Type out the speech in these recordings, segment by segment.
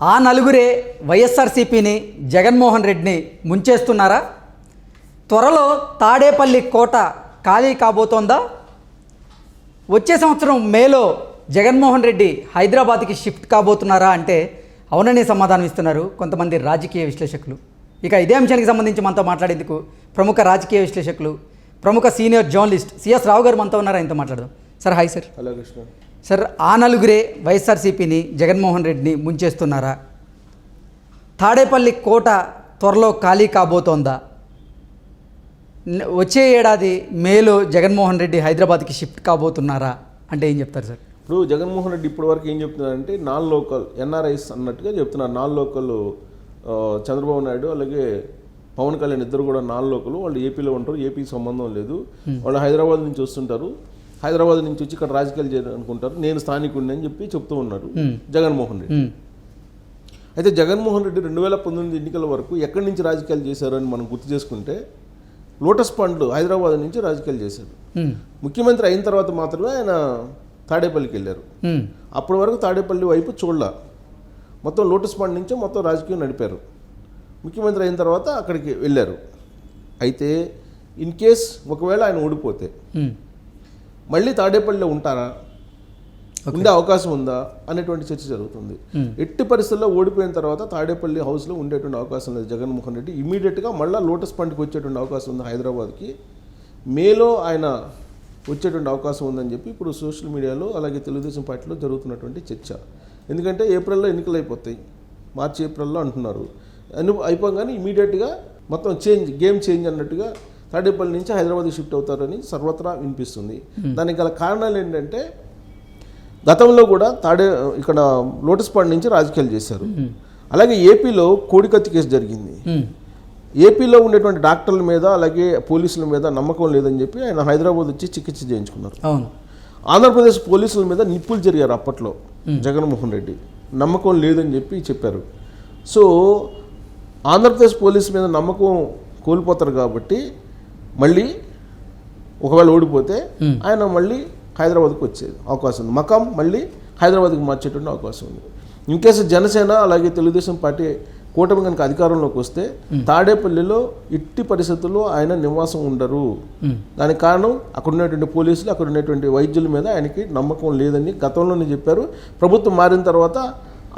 ఆ నలుగురే వైఎస్ఆర్సీపీని జగన్మోహన్ రెడ్డిని ముంచేస్తున్నారా? త్వరలో తాడేపల్లి కోట ఖాళీ కాబోతోందా? వచ్చే సంవత్సరం మేలో జగన్మోహన్ రెడ్డి హైదరాబాద్కి షిఫ్ట్ కాబోతున్నారా అంటే అవుననే సమాధానం ఇస్తున్నారు కొంతమంది రాజకీయ విశ్లేషకులు. ఇక ఇదే అంశానికి సంబంధించి మనతో మాట్లాడేందుకు ప్రముఖ రాజకీయ విశ్లేషకులు ప్రముఖ సీనియర్ జర్నలిస్ట్ సిఎస్ రావు గారు మనతో ఉన్నారు? ఆయనతో మాట్లాడదాం. Sir hi sir. Hello Krishna. Sir ఆ నలుగురే వైఎస్ఆర్సీపీని జగన్మోహన్ రెడ్డిని ముంచేస్తున్నారా? తాడేపల్లి కోట త్వరలో ఖాళీ కాబోతోందా? వచ్చే ఏడాది మేలో జగన్మోహన్ రెడ్డి హైదరాబాద్కి షిఫ్ట్ కాబోతున్నారా? అంటే ఏం చెప్తారు సార్? ఇప్పుడు జగన్మోహన్ రెడ్డి ఇప్పటి వరకు ఏం చెప్తున్నారంటే నాన్ లోకల్ ఎన్ఆర్ఐస్ అన్నట్టుగా చెప్తున్నారు. నాన్ లోకల్ చంద్రబాబు నాయుడు అలాగే పవన్ కళ్యాణ్ ఇద్దరు కూడా నాన్ లోకల్. వాళ్ళు ఏపీలో ఉంటారు ఏపీకి సంబంధం లేదు. వాళ్ళు హైదరాబాద్ నుంచి వస్తుంటారు. హైదరాబాద్ నుంచి వచ్చి ఇక్కడ రాజకీయాలు చేయాలనుకుంటారు నేను స్థానికుడిని అని చెప్పి చెప్తూ ఉన్నారు జగన్మోహన్ రెడ్డి. అయితే జగన్మోహన్ రెడ్డి రెండు వేల పంతొమ్మిది ఎన్నికల వరకు ఎక్కడి నుంచి రాజకీయాలు చేశారు అని మనం గుర్తు చేసుకుంటే లోటస్ పండ్లు హైదరాబాద్ నుంచి రాజకీయాలు చేశారు. ముఖ్యమంత్రి అయిన తర్వాత మాత్రమే ఆయన తాడేపల్లికి వెళ్ళారు. అప్పటి వరకు తాడేపల్లి వైపు చూడలా. మొత్తం లోటస్ పాండ్ నుంచే మొత్తం రాజకీయం నడిపారు. ముఖ్యమంత్రి అయిన తర్వాత అక్కడికి వెళ్ళారు. అయితే ఇన్ కేస్ ఒకవేళ ఆయన ఓడిపోతే మళ్ళీ తాడేపల్లిలో ఉంటారా? ఉండే అవకాశం ఉందా? అనేటువంటి చర్చ జరుగుతుంది. ఎట్టి పరిస్థితుల్లో ఓడిపోయిన తర్వాత తాడేపల్లి హౌస్లో ఉండేటువంటి అవకాశం లేదు. జగన్మోహన్ రెడ్డి ఇమీడియట్గా మళ్ళీ లోటస్ పండ్కి వచ్చేటువంటి అవకాశం ఉంది హైదరాబాద్కి. మేలో ఆయన వచ్చేటువంటి అవకాశం ఉందని చెప్పి ఇప్పుడు సోషల్ మీడియాలో అలాగే తెలుగుదేశం పార్టీలో జరుగుతున్నటువంటి చర్చ. ఎందుకంటే ఏప్రిల్లో ఎన్నికలు అయిపోతాయి. మార్చి ఏప్రిల్లో అంటున్నారు. అను అయిపోగానే ఇమీడియట్గా మొత్తం చేంజ్ గేమ్ చేంజ్ అన్నట్టుగా తాడేపల్లి నుంచి హైదరాబాద్ షిఫ్ట్ అవుతారని సర్వత్రా వినిపిస్తుంది. దానికి గల కారణాలు ఏంటంటే గతంలో కూడా తాడే ఇక్కడ లోటస్ పాండ్ నుంచి రాజకీయాలు చేశారు. అలాగే ఏపీలో కోడికత్తి కేసు జరిగింది. ఏపీలో ఉండేటువంటి డాక్టర్ల మీద అలాగే పోలీసుల మీద నమ్మకం లేదని చెప్పి ఆయన హైదరాబాద్ వచ్చి చికిత్స చేయించుకున్నారు. ఆంధ్రప్రదేశ్ పోలీసుల మీద నిప్పులు జరిగారు అప్పట్లో జగన్మోహన్ రెడ్డి. నమ్మకం లేదని చెప్పి చెప్పారు. సో ఆంధ్రప్రదేశ్ పోలీసు మీద నమ్మకం కోల్పోతారు కాబట్టి మళ్ళీ ఒకవేళ ఓడిపోతే ఆయన మళ్ళీ హైదరాబాద్కి వచ్చే అవకాశం ఉంది. మకాం మళ్ళీ హైదరాబాద్కి మార్చేటువంటి అవకాశం ఉంది. ఇన్ కేసు జనసేన అలాగే తెలుగుదేశం పార్టీ కూటమి కనుక అధికారంలోకి వస్తే తాడేపల్లిలో ఇట్టి పరిస్థితుల్లో ఆయన నివాసం ఉండరు. దానికి కారణం అక్కడ ఉన్నటువంటి పోలీసులు అక్కడ ఉన్నటువంటి వైద్యుల మీద ఆయనకి నమ్మకం లేదని గతంలోనే చెప్పారు. ప్రభుత్వం మారిన తర్వాత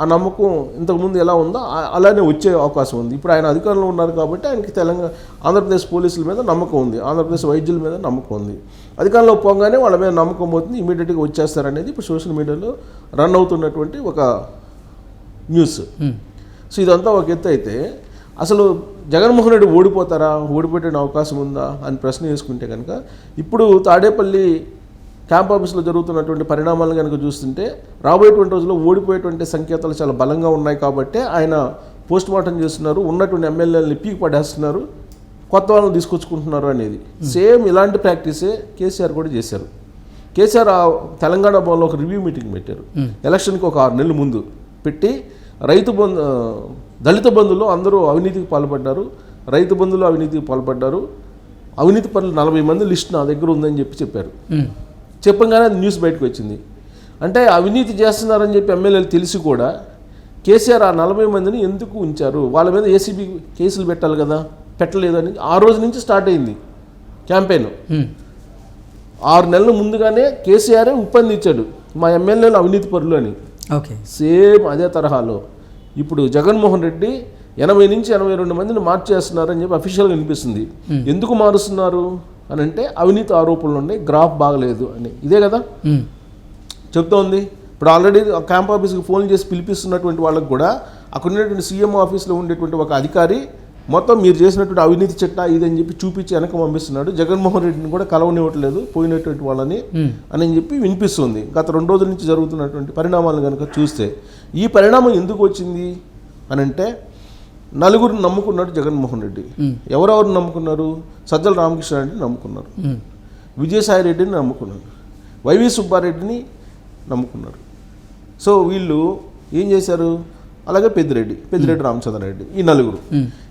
ఆ నమ్మకం ఇంతకుముందు ఎలా ఉందో అలానే వచ్చే అవకాశం ఉంది. ఇప్పుడు ఆయన అధికారంలో ఉన్నారు కాబట్టి ఆయనకి తెలంగాణ ఆంధ్రప్రదేశ్ పోలీసుల మీద నమ్మకం ఉంది. ఆంధ్రప్రదేశ్ వైద్యుల మీద నమ్మకం ఉంది. అధికారంలో పోగానే వాళ్ళ మీద నమ్మకం పోతుంది. ఇమీడియట్గా వచ్చేస్తారనేది ఇప్పుడు సోషల్ మీడియాలో రన్ అవుతున్నటువంటి ఒక న్యూస్. సో ఇదంతా ఒక ఎత్తు అయితే అసలు జగన్మోహన్ రెడ్డి ఓడిపోతారా? ఓడిపోయే అవకాశం ఉందా? అని ప్రశ్న వేసుకుంటే కనుక ఇప్పుడు తాడేపల్లి క్యాంప్ ఆఫీస్లో జరుగుతున్నటువంటి పరిణామాలను కనుక చూస్తుంటే రాబోయేటువంటి రోజుల్లో ఓడిపోయేటువంటి సంకేతాలు చాలా బలంగా ఉన్నాయి కాబట్టి ఆయన పోస్ట్ మార్టం చేస్తున్నారు ఉన్నటువంటి ఎమ్మెల్యేలని పీకి పడేస్తున్నారు కొత్త వాళ్ళని తీసుకొచ్చుకుంటున్నారు అనేది. సేమ్ ఇలాంటి ప్రాక్టీసే కేసీఆర్ కూడా చేశారు. కేసీఆర్ ఆ తెలంగాణ భవన్లో ఒక రివ్యూ మీటింగ్ పెట్టారు. ఎలక్షన్కి ఒక ఆరు నెలల ముందు పెట్టి రైతు బంధు దళిత బంధులో అందరూ అవినీతికి పాల్పడ్డారు. రైతు బంధులో అవినీతికి పాల్పడ్డారు. అవినీతి పనులు నలభై మంది లిస్ట్ నా దగ్గర ఉందని చెప్పి చెప్పారు. చెప్పంగానే అది న్యూస్ బయటకు వచ్చింది. అంటే అవినీతి చేస్తున్నారని చెప్పి ఎమ్మెల్యేలు తెలిసి కూడా కేసీఆర్ ఆ నలభై మందిని ఎందుకు ఉంచారు? వాళ్ళ మీద ఏసీబీ కేసులు పెట్టాలి కదా? పెట్టలేదని ఆ రోజు నుంచి స్టార్ట్ అయింది క్యాంపెయిన్. ఆరు నెలల ముందుగానే కేసీఆరే ఉప్పందించాడు మా ఎమ్మెల్యేలు అవినీతి పరులు అని. ఓకే. సేమ్ అదే తరహాలో ఇప్పుడు జగన్మోహన్ రెడ్డి ఎనభై నుంచి ఎనభై రెండు మందిని మార్చేస్తున్నారని చెప్పి అఫీషియల్గా వినిపిస్తుంది. ఎందుకు మారుస్తున్నారు? అని అంటే అవినీతి ఆరోపణలు ఉన్నాయి గ్రాఫ్ బాగలేదు అని. ఇదే కదా? చెప్తోంది. ఇప్పుడు ఆల్రెడీ క్యాంప్ ఆఫీస్కి ఫోన్ చేసి పిలిపిస్తున్నటువంటి వాళ్ళకి కూడా అక్కడ ఉన్నటువంటి సీఎం ఆఫీస్లో ఉండేటువంటి ఒక అధికారి మొత్తం మీరు చేసినటువంటి అవినీతి చట్టా ఇదని చెప్పి చూపించి వెనక పంపిస్తున్నాడు. జగన్మోహన్ రెడ్డిని కూడా కలవనివ్వట్లేదు పోయినటువంటి వాళ్ళని అని చెప్పి వినిపిస్తుంది. గత రెండు రోజుల నుంచి జరుగుతున్నటువంటి పరిణామాలను కనుక చూస్తే ఈ పరిణామం ఎందుకు వచ్చింది? అని అంటే నలుగురు నమ్ముకున్నాడు జగన్మోహన్ రెడ్డి. ఎవరెవరు నమ్ముకున్నారు? సజ్జల రామకృష్ణ రెడ్డిని నమ్ముకున్నారు. విజయసాయి రెడ్డిని నమ్ముకున్నారు. వైవి సుబ్బారెడ్డిని నమ్ముకున్నారు. సో వీళ్ళు ఏం చేశారు? అలాగే పెద్దిరెడ్డి పెద్దిరెడ్డి రామచంద్రారెడ్డి ఈ నలుగురు.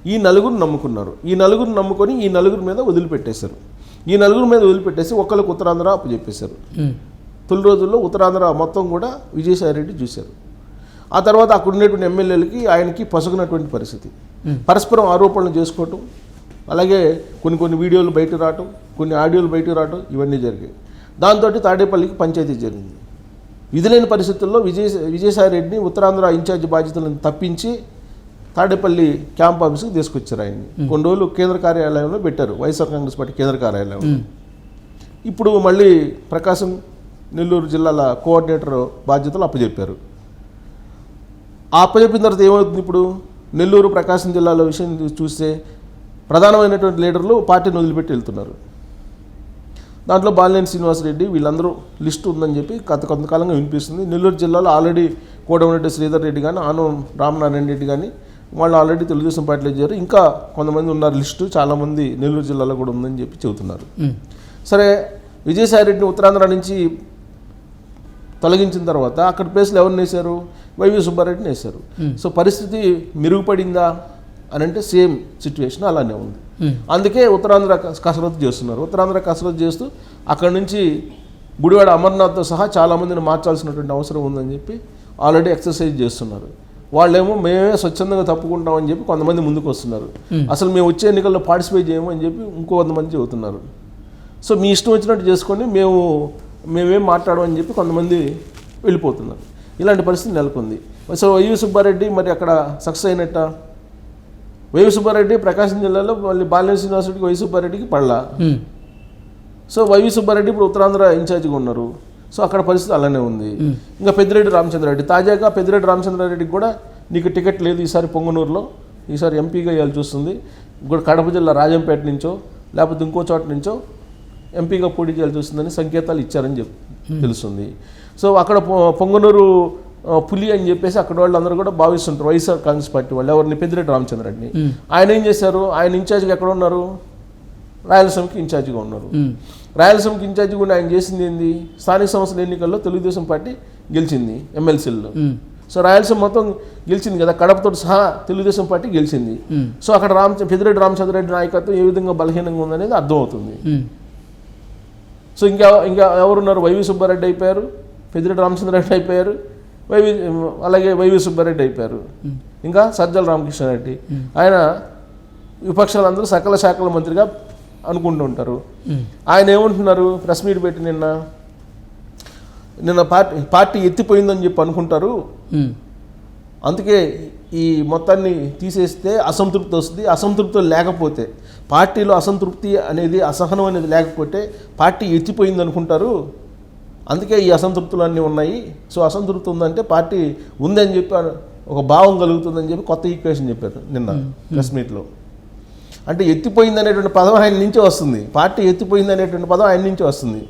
ఈ నలుగురు నమ్ముకున్నారు. ఈ నలుగురు నమ్ముకొని ఈ నలుగురు మీద వదిలిపెట్టేశారు. ఈ నలుగురు మీద వదిలిపెట్టేసి ఒక్కరికి ఉత్తరాంధ్ర అప్పు చెప్పేశారు. తొలి రోజుల్లో ఉత్తరాంధ్ర మొత్తం కూడా విజయసాయి రెడ్డి చూశారు. ఆ తర్వాత అక్కడ ఉండేటువంటి ఎమ్మెల్యేలకి ఆయనకి పసుగునటువంటి పరిస్థితి. పరస్పరం ఆరోపణలు చేసుకోవటం అలాగే కొన్ని కొన్ని వీడియోలు బయట రావటం కొన్ని ఆడియోలు బయట రావటం ఇవన్నీ జరిగాయి. దాంతో తాడేపల్లికి పంచాయతీ జరిగింది. విధులేని పరిస్థితుల్లో విజయ విజయసాయి రెడ్డిని ఉత్తరాంధ్ర ఇన్ఛార్జ్ బాధ్యతలను తప్పించి తాడేపల్లి క్యాంప్ ఆఫీస్కి తీసుకొచ్చారు ఆయన్ని. కొన్ని రోజులు కేంద్ర కార్యాలయంలో పెట్టారు. వైఎస్ఆర్ కాంగ్రెస్ పార్టీ కేంద్ర కార్యాలయంలో. ఇప్పుడు మళ్ళీ ప్రకాశం నెల్లూరు జిల్లాల కోఆర్డినేటర్ బాధ్యతలు అప్పచెప్పారు అప్పచెప్పిన తర్వాత ఏమవుతుంది ఇప్పుడు? నెల్లూరు ప్రకాశం జిల్లాల విషయం చూస్తే ప్రధానమైనటువంటి లీడర్లు పార్టీని వదిలిపెట్టి వెళ్తున్నారు. దాంట్లో బాలినేని శ్రీనివాసరెడ్డి వీళ్ళందరూ లిస్ట్ ఉందని చెప్పి గత కొంతకాలంగా వినిపిస్తుంది. నెల్లూరు జిల్లాలో ఆల్రెడీ కోడమరెడ్డి శ్రీధర్ రెడ్డి కానీ ఆనం రామనారాయణ రెడ్డి కానీ వాళ్ళు ఆల్రెడీ తెలుగుదేశం పార్టీలో చేరారు. ఇంకా కొంతమంది ఉన్నారు లిస్టు. చాలామంది నెల్లూరు జిల్లాలో కూడా ఉందని చెప్పి చెబుతున్నారు. సరే విజయసాయి రెడ్డిని ఉత్తరాంధ్ర నుంచి తొలగించిన తర్వాత అక్కడ ప్లేస్లో ఎవరిని వేశారు? వైవి సుబ్బారెడ్డిని వేశారు. సో పరిస్థితి మెరుగుపడిందా అని అంటే సేమ్ సిచ్యువేషన్ అలానే ఉంది. అందుకే ఉత్తరాంధ్ర కస- కసరత్తు చేస్తున్నారు. ఉత్తరాంధ్ర కసరత్తు చేస్తూ అక్కడ నుంచి గుడివాడ అమర్నాథ్తో సహా చాలామందిని మార్చాల్సినటువంటి అవసరం ఉందని చెప్పి ఆల్రెడీ ఎక్సర్సైజ్ చేస్తున్నారు. వాళ్ళేమో మేమే స్వచ్ఛందంగా తప్పుకుంటామని చెప్పి కొంతమంది ముందుకు వస్తున్నారు అసలు మేము వచ్చే ఎన్నికల్లో పార్టిసిపేట్ చేయము అని చెప్పి ఇంకో కొంతమంది చెబుతున్నారు. సో మీ ఇష్టం వచ్చినట్టు చేసుకొని మేము మేమేం మాట్లాడమని చెప్పి కొంతమంది వెళ్ళిపోతున్నారు. ఇలాంటి పరిస్థితి నెలకొంది. సో వైవి సుబ్బారెడ్డి మరి అక్కడ సక్సెస్ అయినట్ట? వైవి సుబ్బారెడ్డి ప్రకాశం జిల్లాలో మళ్ళీ బాలినేని శ్రీనివాసరెడ్డికి వైవి సుబ్బారెడ్డికి ఉమ్, సో వైవి సుబ్బారెడ్డి ఇప్పుడు ఉత్తరాంధ్ర ఇన్ఛార్జిగా ఉన్నారు. సో అక్కడ పరిస్థితి అలానే ఉంది. ఇంకా పెద్దిరెడ్డి రామచంద్రారెడ్డి తాజాగా పెద్దిరెడ్డి రామచంద్రారెడ్డికి కూడా నీకు టికెట్ లేదు ఈసారి పొంగనూరులో. ఈసారి ఎంపీగా ఇవ్వాలి చూస్తుంది. ఇప్పుడు కడప జిల్లా రాజంపేట నుంచో లేకపోతే ఇంకో చోట నుంచో ఎంపీగా పోటీ చేయాల్సి వస్తుందని సంకేతాలు ఇచ్చారని చెప్పి తెలుస్తుంది. సో అక్కడ పొంగనూరు పులి అని చెప్పేసి అక్కడ వాళ్ళందరూ కూడా భావిస్తుంటారు. వైఎస్ఆర్ కాంగ్రెస్ పార్టీ వాళ్ళు. ఎవరిని? పెద్దిరెడ్డి రామచంద్రారెడ్డిని. ఆయన ఏం చేశారు? ఆయన ఇన్ఛార్జ్గా ఎక్కడ ఉన్నారు? రాయలసీమకి ఇన్ఛార్జిగా ఉన్నారు. ఉమ్, రాయలసీమకి ఇన్ఛార్జి కూడా ఆయన చేసింది ఏంది? స్థానిక సంస్థల ఎన్నికల్లో తెలుగుదేశం పార్టీ గెలిచింది ఎమ్మెల్సీల్లో. ఉమ్, సో రాయలసీమ మొత్తం గెలిచింది కదా కడపతో సహా తెలుగుదేశం పార్టీ గెలిచింది. సో అక్కడ రామ పెద్దిరెడ్డి రామచంద్రరెడ్డి నాయకత్వం ఏ విధంగా బలహీనంగా ఉందనేది అర్థమవుతుంది. సో ఇంకా ఇంకా ఎవరున్నారు? వైవి సుబ్బారెడ్డి అయిపోయారు. పెద్దిరెడ్డి రామచంద్రరెడ్డి అయిపోయారు. వైవి అలాగే వైవి సుబ్బారెడ్డి అయిపోయారు. ఇంకా సజ్జల రామకృష్ణారెడ్డి ఆయన విపక్షాలందరూ సకల శాఖల మంత్రిగా అనుకుంటూ ఉంటారు. ఆయన ఏమంటున్నారు? ప్రెస్ మీట్ పెట్టి నిన్న నిన్న పార్టీ పార్టీ ఎత్తిపోయిందని చెప్పి అనుకుంటారు. అందుకే ఈ మొత్తాన్ని తీసేస్తే అసంతృప్తి వస్తుంది. అసంతృప్తి లేకపోతే పార్టీలో అసంతృప్తి అనేది అసహనం అనేది లేకపోతే పార్టీ ఎత్తిపోయింది అనుకుంటారు. అందుకే ఈ అసంతృప్తులు అన్నీ ఉన్నాయి. సో అసంతృప్తి ఉందంటే పార్టీ ఉందని చెప్పి ఒక భావం కలుగుతుందని చెప్పి కొత్త ఈక్వేషన్ చెప్పారు నిన్న ప్రెస్ మీట్లో. అంటే ఎత్తిపోయింది అనేటువంటి పదం ఆయన నుంచే వస్తుంది. పార్టీ ఎత్తిపోయింది అనేటువంటి పదం ఆయన నుంచే వస్తుంది.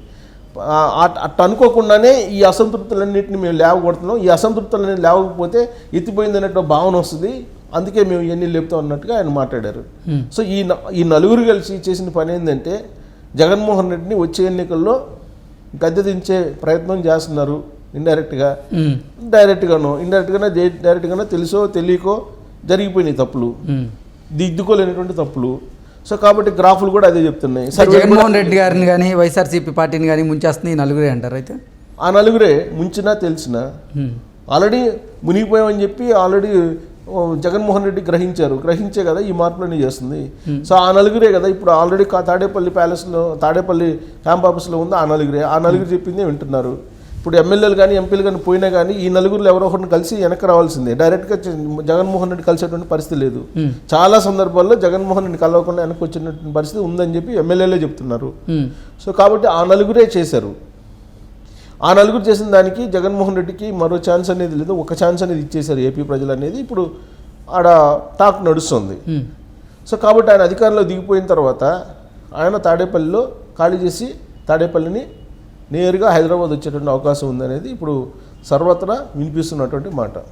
అట్- అట్ట అనుకోకుండానే ఈ అసంతృప్తులన్నింటినీ మేము లేవగొడుతున్నాం. ఈ అసంతృప్తులన్నీ లేవకపోతే ఎత్తిపోయింది అనేటువంటి భావన వస్తుంది. అందుకే మేము ఇవన్నీ లేపుతాం అన్నట్టుగా ఆయన మాట్లాడారు. సో ఈ ఈ నలుగురు కలిసి చేసిన పని ఏంటంటే జగన్మోహన్ రెడ్డిని వచ్చే ఎన్నికల్లో గద్దె దించే ప్రయత్నం చేస్తున్నారు ఇండైరెక్ట్గా. డైరెక్ట్గానో ఇండైరెక్ట్గానో డైరెక్ట్గానో తెలుసో తెలియకో జరిగిపోయినాయి తప్పులు. దిద్దుకోలేనటువంటి తప్పులు. సో కాబట్టి గ్రాఫులు కూడా అదే చెప్తున్నాయి. జగన్మోహన్ రెడ్డి గారిని కానీ వైఎస్ఆర్సీపీ పార్టీని కానీ ముంచేస్తుంది ఈ నలుగురే అంటారు అయితే? ఆ నలుగురే ముంచినా తెలిసినా ఆల్రెడీ మునిగిపోయామని చెప్పి ఆల్రెడీ జగన్మోహన్ రెడ్డి గ్రహించారు. గ్రహించే కదా ఈ మార్పులన్నీ చేస్తుంది. సో ఆ నలుగురే కదా ఇప్పుడు ఆల్రెడీ తాడేపల్లి ప్యాలెస్లో తాడేపల్లి క్యాంప్ ఆఫీస్లో ఉంది ఆ నలుగురే. ఆ నలుగురు చెప్పిందే వింటున్నారు. ఇప్పుడు ఎమ్మెల్యేలు కానీ ఎంపీలు కానీ పోయినా కానీ ఈ నలుగురు ఎవరో ఒకరిని కలిసి వెనక్కి రావాల్సిందే. డైరెక్ట్గా జగన్మోహన్ రెడ్డి కలిసేటువంటి పరిస్థితి లేదు. చాలా సందర్భాల్లో జగన్మోహన్ రెడ్డి కలవకుండా వెనక్కి వచ్చినటువంటి పరిస్థితి ఉందని చెప్పి ఎమ్మెల్యేలే చెప్తున్నారు. సో కాబట్టి ఆ నలుగురే చేశారు. ఆ నలుగురు చేసిన దానికి జగన్మోహన్ రెడ్డికి మరో ఛాన్స్ అనేది లేదు. ఒక ఛాన్స్ అనేది ఇచ్చేశారు ఏపీ ప్రజలు అనేది ఇప్పుడు ఆడ టాక్ నడుస్తుంది. సో కాబట్టి ఆయన అధికారంలో దిగిపోయిన తర్వాత ఆయన తాడేపల్లిలో ఖాళీ చేసి తాడేపల్లిని నేరుగా హైదరాబాద్ వచ్చేటువంటి అవకాశం ఉందనేది ఇప్పుడు సర్వత్రా వినిపిస్తున్నటువంటి మాట.